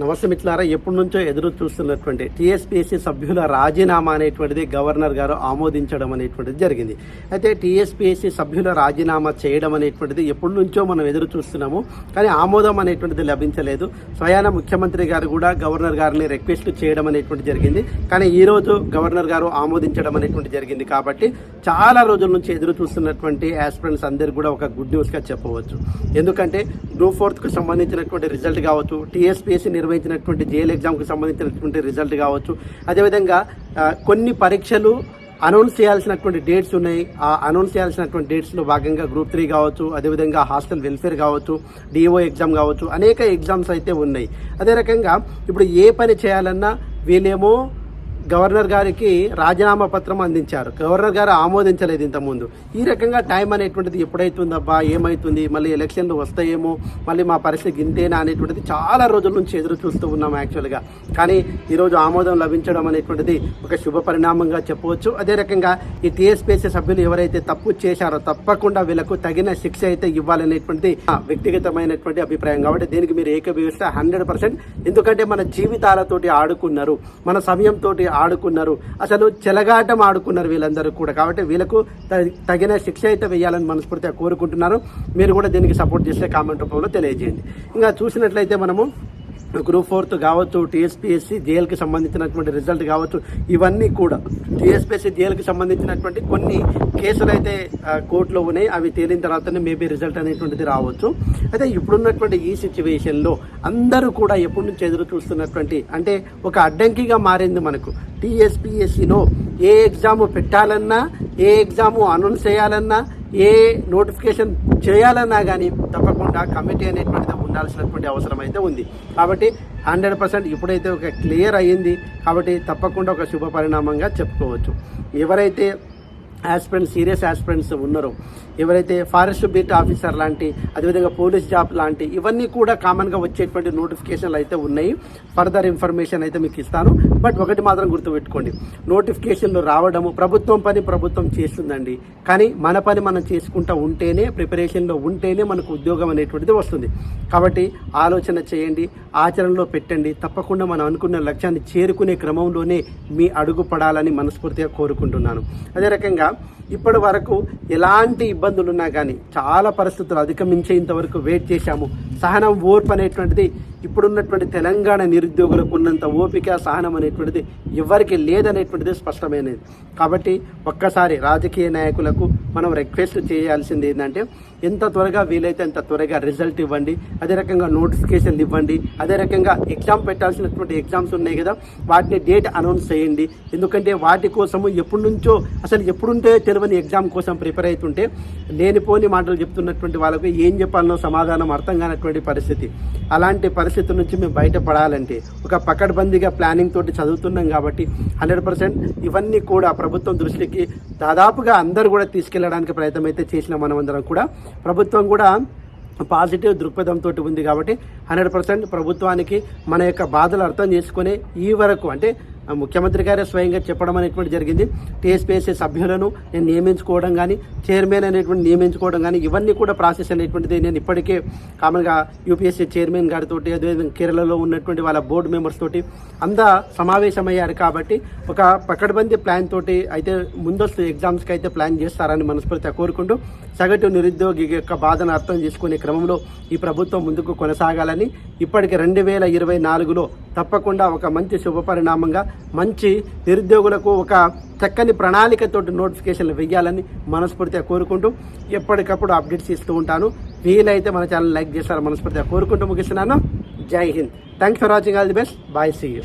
నమస్తే మిత్రులారా ఎప్పటి నుంచో ఎదురు చూస్తున్నటువంటి టీఎస్పీఎస్సీ సభ్యుల రాజీనామా అనేటువంటిది గవర్నర్ గారు ఆమోదించడం అనేటువంటిది జరిగింది. అయితే టీఎస్పీఎస్సీ సభ్యుల రాజీనామా చేయడం అనేటువంటిది ఎప్పటి నుంచో మనం ఎదురు చూస్తున్నాము కానీ ఆమోదం అనేటువంటిది లభించలేదు. స్వయాన ముఖ్యమంత్రి గారు కూడా గవర్నర్ గారిని రిక్వెస్ట్ చేయడం అనేటువంటి జరిగింది. కానీ ఈ రోజు గవర్నర్ గారు ఆమోదించడం అనేటువంటి జరిగింది కాబట్టి చాలా రోజుల నుంచి ఎదురు చూస్తున్నటువంటి ఆస్పిరెంట్స్ అందరు కూడా ఒక గుడ్ న్యూస్గా చెప్పవచ్చు. ఎందుకంటే గ్రూప్ ఫోర్త్కు సంబంధించినటువంటి రిజల్ట్ కావచ్చు టీఎస్పీఎస్సీ నిర్వహించినటువంటి జేఎల్ ఎగ్జామ్కి సంబంధించినటువంటి రిజల్ట్ కావచ్చు. అదేవిధంగా కొన్ని పరీక్షలు అనౌన్స్ చేయాల్సినటువంటి డేట్స్ ఉన్నాయి. ఆ అనౌన్స్ చేయాల్సినటువంటి డేట్స్లో భాగంగా గ్రూప్ త్రీ కావచ్చు అదేవిధంగా హాస్టల్ వెల్ఫేర్ కావచ్చు డిఓ ఎగ్జామ్ కావచ్చు అనేక ఎగ్జామ్స్ అయితే ఉన్నాయి. అదే రకంగా ఇప్పుడు ఏ పని చేయాలన్నా వీళ్ళేమో గవర్నర్ గారికి రాజీనామా పత్రం అందించారు. గవర్నర్ గారు ఆమోదించలేదు ఇంతకుముందు. ఈ రకంగా టైం అనేటువంటిది ఎప్పుడైతుందబ్బా? ఏమవుతుంది మళ్ళీ ఎలక్షన్లు వస్తాయేమో? మళ్ళీ మా పరిస్థితి ఇంతేనా అనేటువంటిది చాలా రోజుల నుంచి ఎదురు చూస్తూ ఉన్నాం యాక్చువల్గా. కానీ ఈరోజు ఆమోదం లభించడం అనేటువంటిది ఒక శుభ పరిణామంగా చెప్పవచ్చు. అదే రకంగా ఈ టీఎస్పీఎస్సీ సభ్యులు ఎవరైతే తప్పు చేశారో తప్పకుండా వీళ్ళకు తగిన శిక్ష అయితే ఇవ్వాలనేటువంటిది వ్యక్తిగతమైనటువంటి అభిప్రాయం. కాబట్టి దీనికి మీరు ఏకీభవిస్తే హండ్రెడ్ పర్సెంట్. ఎందుకంటే మన జీవితాలతోటి ఆడుకున్నారు. మన సమయంతో ఆడుకున్నారు. అసలు చెలగాటం ఆడుకున్నారు వీళ్ళందరూ కూడా. కాబట్టి వీళ్ళకు తగిన శిక్ష అయితే వేయాలని మనస్ఫూర్తిగా కోరుకుంటున్నారు మీరు కూడా దీనికి సపోర్ట్ చేస్తే కామెంట్ రూపంలో తెలియజేయండి. ఇంకా చూసినట్లయితే మనము గ్రూప్ ఫోర్త్ కావచ్చు టీఎస్పీఎస్సీ జేఎల్కి సంబంధించినటువంటి రిజల్ట్ కావచ్చు ఇవన్నీ కూడా టీఎస్పీఎస్సీ జేఎల్కి సంబంధించినటువంటి కొన్ని కేసులు అయితే కోర్టులో ఉన్నాయి. అవి తేలిన తర్వాతనే మేబీ రిజల్ట్ అనేటువంటిది రావచ్చు. అయితే ఇప్పుడున్నటువంటి ఈ సిచ్యువేషన్లో అందరూ కూడా ఎప్పటి నుంచి ఎదురు చూస్తున్నటువంటి అంటే ఒక అడ్డంకిగా మారింది మనకు. టీఎస్పీఎస్సీలో ఏ ఎగ్జామ్ పెట్టాలన్నా ఏ ఎగ్జాము అనౌన్స్ చేయాలన్నా ఏ నోటిఫికేషన్ చేయాలన్నా కానీ తప్పకుండా కమిటీ అనేటువంటిది ఉండాల్సినటువంటి అవసరం అయితే ఉంది. కాబట్టి హండ్రెడ్ పర్సెంట్ ఇప్పుడైతే ఒక క్లియర్ అయ్యింది. కాబట్టి తప్పకుండా ఒక శుభ పరిణామంగా చెప్పుకోవచ్చు. ఎవరైతే ఆస్పిరెంట్స్ సీరియస్ ఆస్పిరెంట్స్ ఉన్నారో ఎవరైతే ఫారెస్ట్ బీట్ ఆఫీసర్ లాంటి అదేవిధంగా పోలీస్ జాబ్ లాంటి ఇవన్నీ కూడా కామన్గా వచ్చేటువంటి నోటిఫికేషన్లు అయితే ఉన్నాయి. ఫర్దర్ ఇన్ఫర్మేషన్ అయితే మీకు ఇస్తాను. బట్ ఒకటి మాత్రం గుర్తుపెట్టుకోండి. నోటిఫికేషన్లు రావడము ప్రభుత్వం పని ప్రభుత్వం చేస్తుందండి. కానీ మన పని మనం చేసుకుంటూ ఉంటేనే ప్రిపరేషన్లో ఉంటేనే మనకు ఉద్యోగం అనేటువంటిది వస్తుంది. కాబట్టి ఆలోచన చేయండి ఆచరణలో పెట్టండి. తప్పకుండా మనం అనుకున్న లక్ష్యాన్ని చేరుకునే క్రమంలోనే మీ అడుగు పడాలని మనస్ఫూర్తిగా కోరుకుంటున్నాను. అదే రకంగా ఇప్పటి వరకు ఎలాంటి ఇబ్బందులు ఉన్నా కానీ చాలా పరిస్థితులు అధిగమించేంత వరకు వెయిట్ చేశాము. సహనం ఓర్పు అనేటువంటిది ఇప్పుడున్నటువంటి తెలంగాణ నిరుద్యోగులకు ఉన్నంత ఓపిక సహనం అనేటువంటిది ఎవరికి లేదనేటువంటిది స్పష్టమైనది. కాబట్టి ఒక్కసారి రాజకీయ నాయకులకు మనం రిక్వెస్ట్ చేయాల్సింది ఏంటంటే ఎంత త్వరగా వీలైతే అంత త్వరగా రిజల్ట్ ఇవ్వండి. అదే రకంగా నోటిఫికేషన్లు ఇవ్వండి. అదే రకంగా ఎగ్జామ్ పెట్టాల్సినటువంటి ఎగ్జామ్స్ ఉన్నాయి కదా వాటిని డేట్ అనౌన్స్ చేయండి. ఎందుకంటే వాటి కోసము ఎప్పటి నుంచో అసలు ఎప్పుడుంటే తెలియని ఎగ్జామ్ కోసం ప్రిపేర్ అవుతుంటే లేనిపోని మాటలు చెప్తున్నటువంటి వాళ్ళకు ఏం చెప్పాలనో సమాధానం అర్థం కానటువంటి పరిస్థితి. అలాంటి పరిస్థితి నుంచి మేము బయటపడాలంటే ఒక పకడ్బందీగా ప్లానింగ్ తోటి చదువుతున్నాం కాబట్టి హండ్రెడ్ పర్సెంట్ ఇవన్నీ కూడా ప్రభుత్వం దృష్టికి దాదాపుగా అందరూ కూడా తీసుకెళ్ళడానికి ప్రయత్నం అయితే చేసిన మనమందరం కూడా. ప్రభుత్వం కూడా పాజిటివ్ దృక్పథంతో ఉంది కాబట్టి హండ్రెడ్ పర్సెంట్ ప్రభుత్వానికి మన యొక్క బాధలు అర్థం చేసుకునే ఈ వరకు అంటే ముఖ్యమంత్రి గారే స్వయంగా చెప్పడం అనేటువంటి జరిగింది. టీఎస్పీఎస్సీ సభ్యులను నేను నియమించుకోవడం కానీ చైర్మన్ అనేటువంటి నియమించుకోవడం కానీ ఇవన్నీ కూడా ప్రాసెస్ అనేటువంటిది నేను ఇప్పటికే కామన్గా యూపీఎస్సీ చైర్మన్ గారితో అదేవిధంగా కేరళలో ఉన్నటువంటి వాళ్ళ బోర్డు మెంబర్స్ తోటి అంతా సమావేశమయ్యారు కాబట్టి ఒక పకడ్బందీ ప్లాన్ తోటి అయితే ముందస్తు ఎగ్జామ్స్కి అయితే ప్లాన్ చేస్తారని మనస్ఫూర్తిగా కోరుకుంటూ సగటు నిరుద్యోగి యొక్క బాధను అర్థం చేసుకునే క్రమంలో ఈ ప్రభుత్వం ముందుకు కొనసాగాలని ఇప్పటికి రెండు వేల ఇరవై నాలుగులో తప్పకుండా ఒక మంచి శుభ పరిణామంగా మంచి నిరుద్యోగులకు ఒక చక్కని ప్రణాళికతోటి నోటిఫికేషన్లు వెయ్యాలని మనస్ఫూర్తిగా కోరుకుంటూ ఎప్పటికప్పుడు అప్డేట్స్ ఇస్తూ ఉంటాను. వీలైతే మన ఛానల్ లైక్ చేస్తారని మనస్ఫూర్తిగా కోరుకుంటూ ముగిస్తున్నాను. Jai Hind. Thanks for watching. All the best. Bye see you.